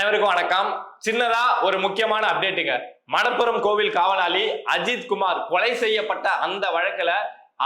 அனைவருக்கும் வணக்கம். சின்னதா ஒரு முக்கியமான அப்டேட்டுங்க மணப்புரம் கோவில் காவலாளி அஜித் குமார் கொலை செய்யப்பட்ட அந்த வழக்குல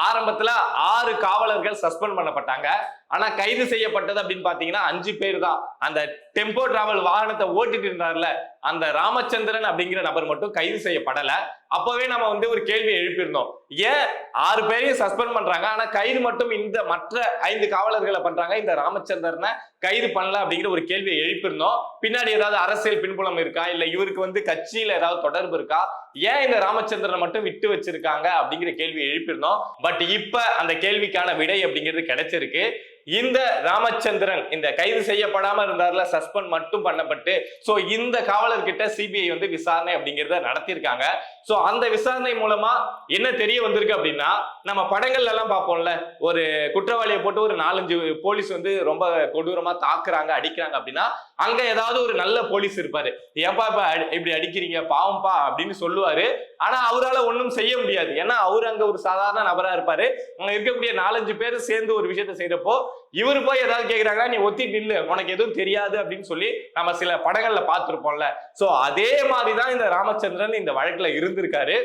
ஆரம்பத்துல ஆறு காவலர்கள் சஸ்பெண்ட் பண்ணப்பட்டாங்க. ஆனா கைது செய்யப்பட்டது அப்படின்னு பாத்தீங்கன்னா அஞ்சு பேர் தான் அந்த டெம்போ டிராவல் வாகனத்தை ஓட்டிட்டு இருந்தார்ல அந்த ராமச்சந்திரன் அப்படிங்கிற நபர் மட்டும் கைது செய்யப்படல. அப்பவே நம்ம வந்து ஒரு கேள்வியை எழுப்பியிருந்தோம். ஏன் ஆறு பேரையும் சஸ்பெண்ட் பண்றாங்க? ஆனா கைது மட்டும் இந்த மற்ற ஐந்து காவலர்களை பண்றாங்க. இந்த ராமச்சந்திரனை கைது பண்ணல அப்படிங்கிற ஒரு கேள்வியை எழுப்பியிருந்தோம். பின்னாடி ஏதாவது அரசியல் பின்புலம் இருக்கா? இல்ல இவருக்கு வந்து கட்சியில ஏதாவது தொடர்பு இருக்கா? ஏன் இந்த ராமச்சந்திரனை மட்டும் விட்டு வச்சிருக்காங்க அப்படிங்கிற கேள்வியை எழுப்பியிருந்தோம். பட் இப்ப அந்த கேள்விக்கான விடை அப்படிங்கிறது கிடைச்சிருக்கு. இந்த ராமச்சந்திரன் இந்த கைது செய்யப்படாம இருந்தார்ல சஸ்பெண்ட் மட்டும் பண்ணப்பட்டு சோ இந்த காவலர்கிட்ட சிபிஐ வந்து விசாரணை அப்படிங்கிறத நடத்தியிருக்காங்க. சோ அந்த விசாரணை மூலமா என்ன தெரிய வந்திருக்கு அப்படின்னா நம்ம படங்கள்ல எல்லாம் பார்ப்போம்ல ஒரு குற்றவாளியை போட்டு ஒரு நாலஞ்சு போலீஸ் வந்து ரொம்ப கொடூரமா தாக்குறாங்க அடிக்கிறாங்க அப்படின்னா அங்க ஏதாவது ஒரு நல்ல போலீஸ் இருப்பாரு. ஏப்பா இப்ப அடி- இப்படி அடிக்கிறீங்க பாவம்பா அப்படின்னு சொல்லுவாரு. ஆனா அவரால ஒண்ணும் செய்ய முடியாது. ஏன்னா அவர் அங்க ஒரு சாதாரண நபரா இருப்பாரு. அங்க இருக்கக்கூடிய நாலஞ்சு பேர் சேர்ந்து ஒரு விஷயத்த செய்யறப்போ இவரு போய் ஏதாவது கேக்குறாங்க நீ ஒத்தி நில்லு உனக்கு எதுவும் தெரியாது அப்படின்னு சொல்லி நம்ம சில படங்கள்ல பார்த்திருப்போம்ல. சோ அதே மாதிரிதான் இந்த ராமச்சந்திரன் இந்த வழக்குல இருந்திருக்காரு.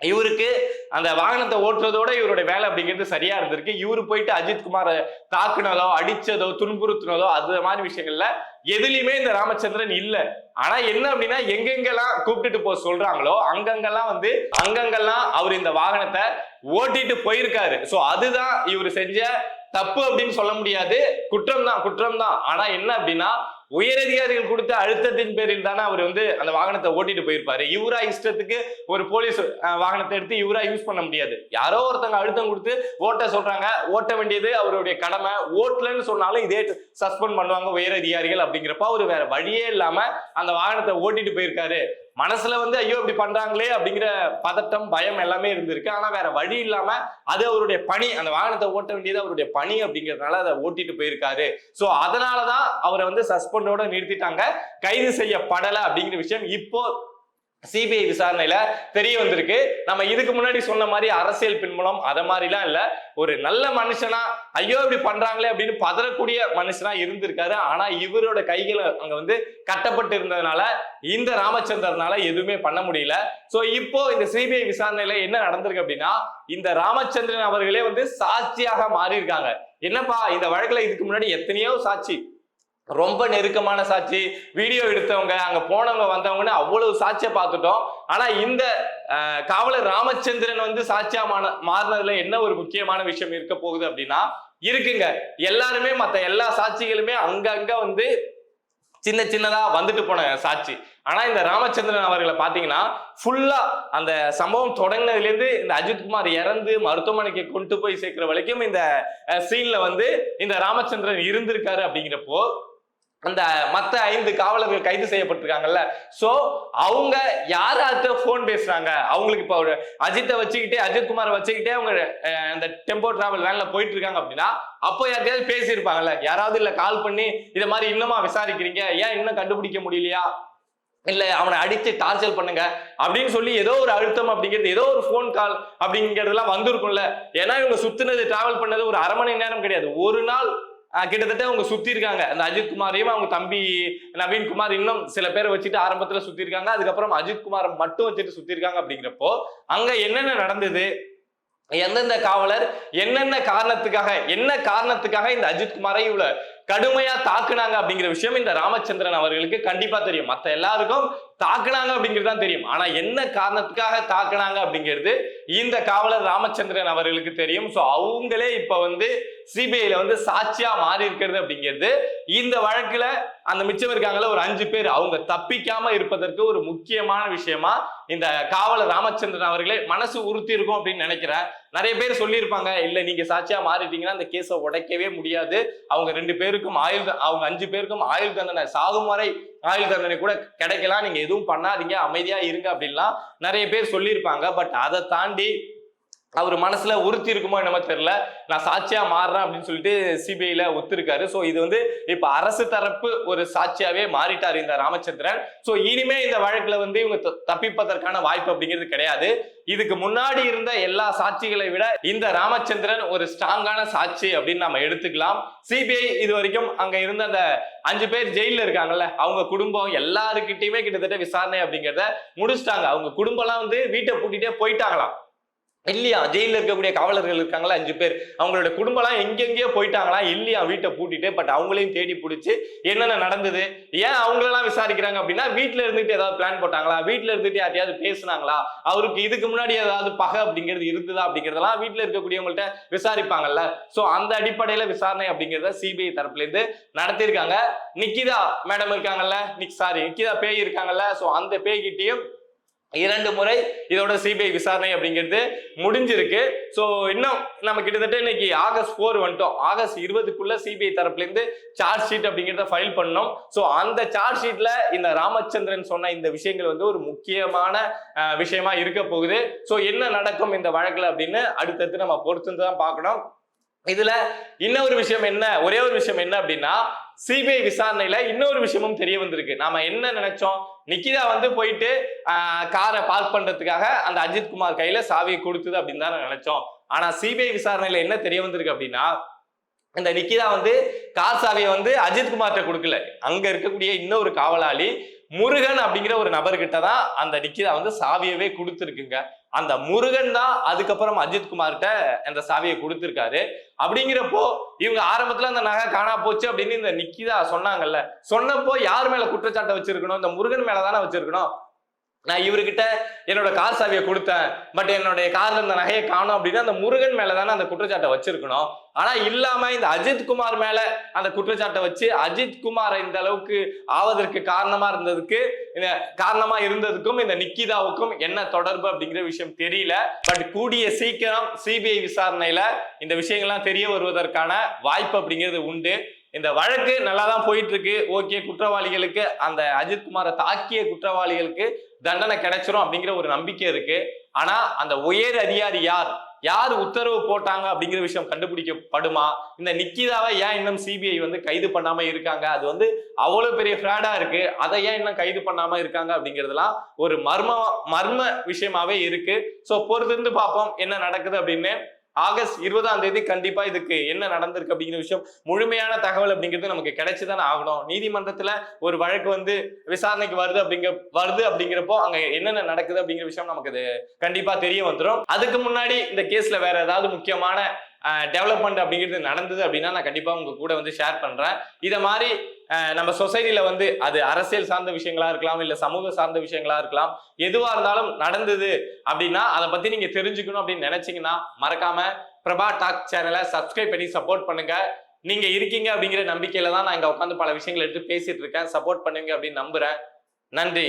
இவருக்கு அந்த வாகனத்தை ஓட்டுறதோட இவருடைய வேலை அப்படிங்கிறது சரியா இருந்திருக்கு. இவரு போயிட்டு அஜித்குமாரை தாக்குனதோ அடிச்சதோ துன்புறுத்தினதோ அது மாதிரி விஷயங்கள்ல எதுலையுமே இந்த ராமச்சந்திரன் இல்ல. ஆனா என்ன அப்படின்னா எங்கெங்கெல்லாம் கூப்பிட்டுட்டு போக சொல்றாங்களோ அங்கங்கெல்லாம் வந்து அங்கங்கெல்லாம் அவர் இந்த வாகனத்தை ஓட்டிட்டு போயிருக்காரு. சோ அதுதான் இவர் செஞ்ச தப்பு அப்படின்னு சொல்ல முடியாது. குற்றம் தான் குற்றம் தான் ஆனா என்ன அப்படின்னா உயரதிகாரிகள் கொடுத்த அழுத்தத்தின் பேரில் தானே அவர் வந்து அந்த வாகனத்தை ஓட்டிட்டு போயிருப்பாரு. இவரா இஷ்டத்துக்கு ஒரு போலீஸ் வாகனத்தை எடுத்து இவரா யூஸ் பண்ண முடியாது. யாரோ ஒருத்தங்க அழுத்தம் கொடுத்து ஓட்ட சொல்றாங்க. ஓட்ட வேண்டியது அவருடைய கடமை. ஓட்டலன்னு சொன்னாலும் இதே சஸ்பெண்ட் பண்ணுவாங்க உயரதிகாரிகள் அப்படிங்கிறப்ப அவர் வேற வழியே இல்லாம அந்த வாகனத்தை ஓட்டிட்டு போயிருக்காரு. மனசுல வந்து ஐயோ இப்படி பண்றாங்களே அப்படிங்கிற பதட்டம் பயம் எல்லாமே இருந்திருக்கு. ஆனா வேற வழி இல்லாம அது அவருடைய பணி அந்த வாகனத்தை ஓட்ட வேண்டியது அவருடைய பணி அப்படிங்கறதுனால அதை ஓட்டிட்டு போயிருக்காரு. சோ அதனாலதான் அவரை வந்து சஸ்பெண்டோட நிறுத்திட்டாங்க. கைது செய்யப்படலை அப்படிங்கிற விஷயம் இப்போ சிபிஐ விசாரணையில தெரிய வந்திருக்கு. நம்ம இதுக்கு முன்னாடி சொன்ன மாதிரி அரசியல் பின்புலம் அத மாதிரிலாம் இல்ல. ஒரு நல்ல மனுஷனா ஐயோ இப்படி பண்றாங்களே அப்படின்னு பதறக்கூடிய மனுஷனா இருந்திருக்காரு. ஆனா இவரோட கைகள் அங்க வந்து கட்டப்பட்டு இருந்ததுனால இந்த ராமச்சந்திரனால எதுவுமே பண்ண முடியல. சோ இப்போ இந்த சிபிஐ விசாரணையில என்ன நடந்திருக்கு அப்படின்னா இந்த ராமச்சந்திரன் அவர்களே வந்து சாட்சியாக மாறி இருக்காங்க என்னப்பா இந்த வழக்குல இதுக்கு முன்னாடி எத்தனையோ சாட்சி ரொம்ப நெருக்கமான சாட்சி. வீடியோ எடுத்தவங்க அங்க போனவங்க வந்தவங்கன்னு அவ்வளவு சாட்சியை பார்த்துட்டோம். ஆனா இந்த காவலர் ராமச்சந்திரன் வந்து சாட்சியா மாறினதுல என்ன ஒரு முக்கியமான விஷயம் இருக்க போகுது அப்படின்னா இருக்குங்க. எல்லாருமே மத்த எல்லா சாட்சிகளுமே அங்கங்க வந்து சின்ன சின்னதா வந்துட்டு போன சாட்சி. ஆனா இந்த ராமச்சந்திரன் அவர்களை பாத்தீங்கன்னா ஃபுல்லா அந்த சம்பவம் தொடங்கினதுல இருந்து இந்த அஜித்குமார் இறந்து மருத்துவமனைக்கு கொண்டு போய் சேர்க்கிற வரைக்கும் இந்த சீன்ல வந்து இந்த ராமச்சந்திரன் இருந்திருக்காரு அப்படிங்கிறப்போ அந்த மற்ற ஐந்து காவலர்கள் கைது செய்யப்பட்டிருக்காங்கல்ல. ஸோ அவங்க யார்கிட்ட ஃபோன் பேசுறாங்க? அவங்களுக்கு இப்போ ஒரு அஜித்தை வச்சுக்கிட்டே அஜித் குமாரை வச்சுக்கிட்டே அவங்க அந்த டெம்போ டிராவல் வேன்ல போயிட்டு இருக்காங்க அப்படின்னா அப்போ யார்கிட்டயாவது பேசியிருப்பாங்கல்ல. யாராவது இல்லை கால் பண்ணி இதை மாதிரி இன்னுமா விசாரிக்கிறீங்க? ஏன் இன்னும் கண்டுபிடிக்க முடியலையா? இல்லை அவனை அடித்து டார்ச்சர் பண்ணுங்க. அப்படின்னு சொல்லி ஏதோ ஒரு அழுத்தம் அப்படிங்கிறது ஏதோ ஒரு ஃபோன் கால் அப்படிங்கிறதுலாம் வந்திருக்கும்ல. ஏன்னா இவங்க சுத்துனது டிராவல் பண்ணது ஒரு அரை மணி நேரம் கிடையாது. ஒரு நாள் கிட்டத்தட்ட அவங்க சுத்தி இருக்காங்க. அந்த அஜித் குமாரையும் அவங்க தம்பி நவீன் குமார் இன்னும் சில பேரை வச்சுட்டு ஆரம்பத்துல சுத்தி இருக்காங்க. அதுக்கப்புறம் அஜித் குமாரை மட்டும் வச்சுட்டு சுத்தி இருக்காங்க அப்படிங்கிறப்போ அங்க என்னென்ன நடந்தது? எந்தெந்த காவலர் என்னென்ன காரணத்துக்காக என்ன காரணத்துக்காக இந்த அஜித் குமாரை இவ்வளவு கடுமையா தாக்குனாங்க அப்படிங்கிற விஷயம் இந்த ராமச்சந்திரன் அவர்களுக்கு கண்டிப்பா தெரியும். மத்த எல்லாருக்கும் தாக்குனாங்க அப்படிங்கிறது தான் தெரியும். ஆனா என்ன காரணத்துக்காக தாக்குனாங்க அப்படிங்கிறது இந்த காவலர் ராமச்சந்திரன் அவர்களுக்கு தெரியும். ஸோ அவங்களே இப்ப வந்து சிபிஐல வந்து சாட்சியா மாறி இருக்கிறது அப்படிங்கிறது இந்த வழக்குல அந்த மிச்சம் இருக்காங்கல்ல ஒரு அஞ்சு பேர். அவங்க தப்பிக்காம இருப்பதற்கு ஒரு முக்கியமான விஷயமா இந்த காவலர் ராமச்சந்திரன் அவர்களே மனசு உறுத்தி இருக்கும் அப்படின்னு நினைக்கிறேன். நிறைய பேர் சொல்லியிருப்பாங்க இல்ல நீங்க சாட்சியா மாறிட்டீங்கன்னா அந்த கேஸை உடைக்கவே முடியாது. அவங்க ரெண்டு பேருக்கும் ஆயுள் அவங்க அஞ்சு பேருக்கும் ஆயுள் தண்டனை. சாகும் வரை ஆயுள் தண்டனை கூட கிடைக்கலாம். நீங்க எதுவும் பண்ணாதீங்க. அமைதியா இருங்க அப்படின்லாம் நிறைய பேர் சொல்லியிருப்பாங்க. பட் அதை தாண்டி அவர் மனசுல உறுத்தி இருக்குமோ என்னமோ தெரியல. நான் சாட்சியா மாறுறேன் அப்படின்னு சொல்லிட்டு சிபிஐல ஒத்துருக்காரு. சோ இது வந்து இப்ப அரசு தரப்பு ஒரு சாட்சியாவே மாறிட்டார் இந்த ராமச்சந்திரன். சோ இனிமே இந்த வழக்குல வந்து இவங்க த- தப்பிப்பதற்கான வாய்ப்பு அப்படிங்கிறது கிடையாது. இதுக்கு முன்னாடி இருந்த எல்லா சாட்சிகளை விட இந்த ராமச்சந்திரன் ஒரு ஸ்ட்ராங்கான சாட்சி அப்படின்னு நம்ம எடுத்துக்கலாம். சிபிஐ இது வரைக்கும் அங்க இருந்த அந்த அஞ்சு பேர் ஜெயில இருக்காங்கல்ல அவங்க குடும்பம் எல்லாருக்கிட்டையுமே கிட்டத்தட்ட விசாரணை அப்படிங்கிறத முடிச்சிட்டாங்க. அவங்க குடும்பம்லாம் வந்து வீட்டை பூட்டிட்டே போயிட்டாங்களாம். இல்லையா? ஜெயிலில் இருக்கக்கூடிய காவலர்கள் இருக்காங்களா? அஞ்சு பேர். அவங்களோட குடும்பம்லாம் எங்கெங்கேயோ போயிட்டாங்களா? இல்லையா? வீட்டை பூட்டிட்டு பட் அவங்களையும் தேடி பிடிச்சி என்னென்ன நடந்தது? ஏன் அவங்களெல்லாம் விசாரிக்கிறாங்க அப்படின்னா வீட்டில் இருந்துட்டு ஏதாவது பிளான் போட்டாங்களா? வீட்டில் இருந்துட்டு யாரையாவது பேசுனாங்களா? அவருக்கு இதுக்கு முன்னாடி ஏதாவது பகை அப்படிங்கிறது இருந்ததா அப்படிங்கிறதெல்லாம் வீட்டில் இருக்கக்கூடியவங்கள்ட்ட விசாரிப்பாங்கல்ல. ஸோ அந்த அடிப்படையில் விசாரணை அப்படிங்கிறத சிபிஐ தரப்புலேருந்து நடத்தியிருக்காங்க. நிக்கிதா மேடம் இருக்காங்கல்ல? நிக் சாரி நிக்கிதா பேய் இருக்காங்கல்ல? ஸோ அந்த பேய்கிட்டையும் இரண்டு முறை இதோட சிபிஐ விசாரணை அப்படிங்கிறது முடிஞ்சிருக்கு. ஸோ இன்னும் நம்ம கிட்டத்தட்ட இன்னைக்கு ஆகஸ்ட் ஃபோர் வந்துட்டோம். ஆகஸ்ட் இருபதுக்குள்ள சிபிஐ தரப்புலேருந்து சார்ஜ் ஷீட் அப்படிங்கிறத ஃபைல் பண்ணோம். ஸோ அந்த சார்ஜ் ஷீட்ல இந்த ராமச்சந்திரன் சொன்ன இந்த விஷயங்கள் வந்து ஒரு முக்கியமான விஷயமா இருக்க போகுது. ஸோ என்ன நடக்கும் இந்த வழக்குல அப்படின்னு அடுத்தடுத்து நம்ம பொறுத்து தான் பார்க்கணும். இதுல இன்னொரு விஷயம் என்ன ஒரே ஒரு விஷயம் என்ன அப்படின்னா சிபிஐ விசாரணையில இன்னொரு விஷயமும் தெரிய வந்திருக்கு. நாம என்ன நினைச்சோம்? நிக்கிதா வந்து போயிட்டு காரை பார்க் பண்றதுக்காக அந்த அஜித் குமார் கையில சாவியை கொடுத்தது அப்படின்னு தான் நினைச்சோம். ஆனா சிபிஐ விசாரணையில என்ன தெரிய வந்திருக்கு அப்படின்னா இந்த நிக்கிதா வந்து கார் சாவியை வந்து அஜித் குமார்கிட்ட கொடுக்கல. அங்க இருக்கக்கூடிய இன்னொரு காவலாளி முருகன் அப்படிங்கிற ஒரு நபர்கிட்ட தான் அந்த நிக்கிதா வந்து சாவியவே கொடுத்துருக்குங்க. அந்த முருகன் தான் அதுக்கப்புறம் அஜித் குமார்கிட்ட அந்த சாவியை கொடுத்துருக்காரு. அப்படிங்கிறப்போ இவங்க ஆரம்பத்துல அந்த நகை காணா போச்சு அப்படின்னு இந்த நிக்கிதா சொன்னாங்கல்ல. சொன்னப்போ யார் மேல குற்றச்சாட்டை வச்சிருக்கணும்? இந்த முருகன் மேல தானே வச்சிருக்கணும்? நான் இவர்கிட்ட என்னோட கார் சாவியை கொடுத்தேன் பட் என்னுடைய கார்ல இந்த நகையை காணும் அப்படின்னா அந்த முருகன் மேல தானே அந்த குற்றச்சாட்டை வச்சிருக்கணும். ஆனா இல்லாம இந்த அஜித் குமார் மேல அந்த குற்றச்சாட்டை வச்சு அஜித் குமாரை இந்த அளவுக்கு ஆவதற்கு காரணமா இருந்ததுக்கு இந்த காரணமா இருந்ததுக்கும் இந்த நிக்கிதாவுக்கும் என்ன தொடர்பு அப்படிங்கிற விஷயம் தெரியல. பட் கூடிய சீக்கிரம் சிபிஐ விசாரணையில இந்த விஷயங்கள்லாம் தெரிய வருவதற்கான வாய்ப்பு அப்படிங்கிறது உண்டு. இந்த வழக்கு நல்லா தான் போயிட்டு இருக்கு ஓகே குற்றவாளிகளுக்கு அந்த அஜித்குமாரை தாக்கிய குற்றவாளிகளுக்கு தண்டனை கிடைச்சிரும் அப்படிங்கிற ஒரு நம்பிக்கை இருக்கு. ஆனா அந்த உயர் அதிகாரி யார்? யார் உத்தரவு போட்டாங்க அப்படிங்கிற விஷயம் கண்டுபிடிக்கப்படுமா? இந்த நிக்கிதாவை ஏன் இன்னும் சிபிஐ வந்து கைது பண்ணாம இருக்காங்க? அது வந்து அவ்வளவு பெரிய ஃப்ராடா இருக்கு. அதை ஏன் இன்னும் கைது பண்ணாம இருக்காங்க அப்படிங்கிறதுலாம் ஒரு மர்ம மர்ம விஷயமாவே இருக்கு. சோ பொறுத்திருந்து பார்ப்போம் என்ன நடக்குது அப்படின்னு. ஆகஸ்ட் இருபதாம் தேதி கண்டிப்பா இதுக்கு என்ன நடந்திருக்கு அப்படிங்கிற விஷயம் முழுமையான தகவல் அப்படிங்கிறது நமக்கு கிடைச்சுதானே ஆகணும். நீதிமன்றத்துல ஒரு வழக்கு வந்து விசாரணைக்கு வருது அப்படிங்க வருது அப்படிங்கிறப்போ அங்க என்னென்ன நடக்குது அப்படிங்கிற விஷயம் நமக்கு அது கண்டிப்பா தெரிய வந்துடும் அதுக்கு முன்னாடி இந்த கேஸ்ல வேற ஏதாவது முக்கியமான டெவலப்மெண்ட் அப்படிங்கிறது நடந்தது அப்படின்னா நான் கண்டிப்பா உங்க கூட வந்து ஷேர் பண்றேன். இதை மாதிரி நம்ம சொசைட்டில வந்து அது அரசியல் சார்ந்த விஷயங்களா இருக்கலாம் இல்ல சமூக சார்ந்த விஷயங்களா இருக்கலாம் எதுவா இருந்தாலும் நடந்தது அப்படின்னா அதை பத்தி நீங்க தெரிஞ்சுக்கணும் அப்படின்னு நினைச்சீங்கன்னா மறக்காம பிரபா டாக் சேனலை சப்ஸ்கிரைப் பண்ணி சப்போர்ட் பண்ணுங்க. நீங்க இருக்கீங்க அப்படிங்கிற நம்பிக்கையில தான் நான் இங்க உட்காந்து பல விஷயங்கள் எடுத்து பேசிட்டு இருக்கேன். சப்போர்ட் பண்ணுங்க அப்படின்னு நம்புறேன். நன்றி.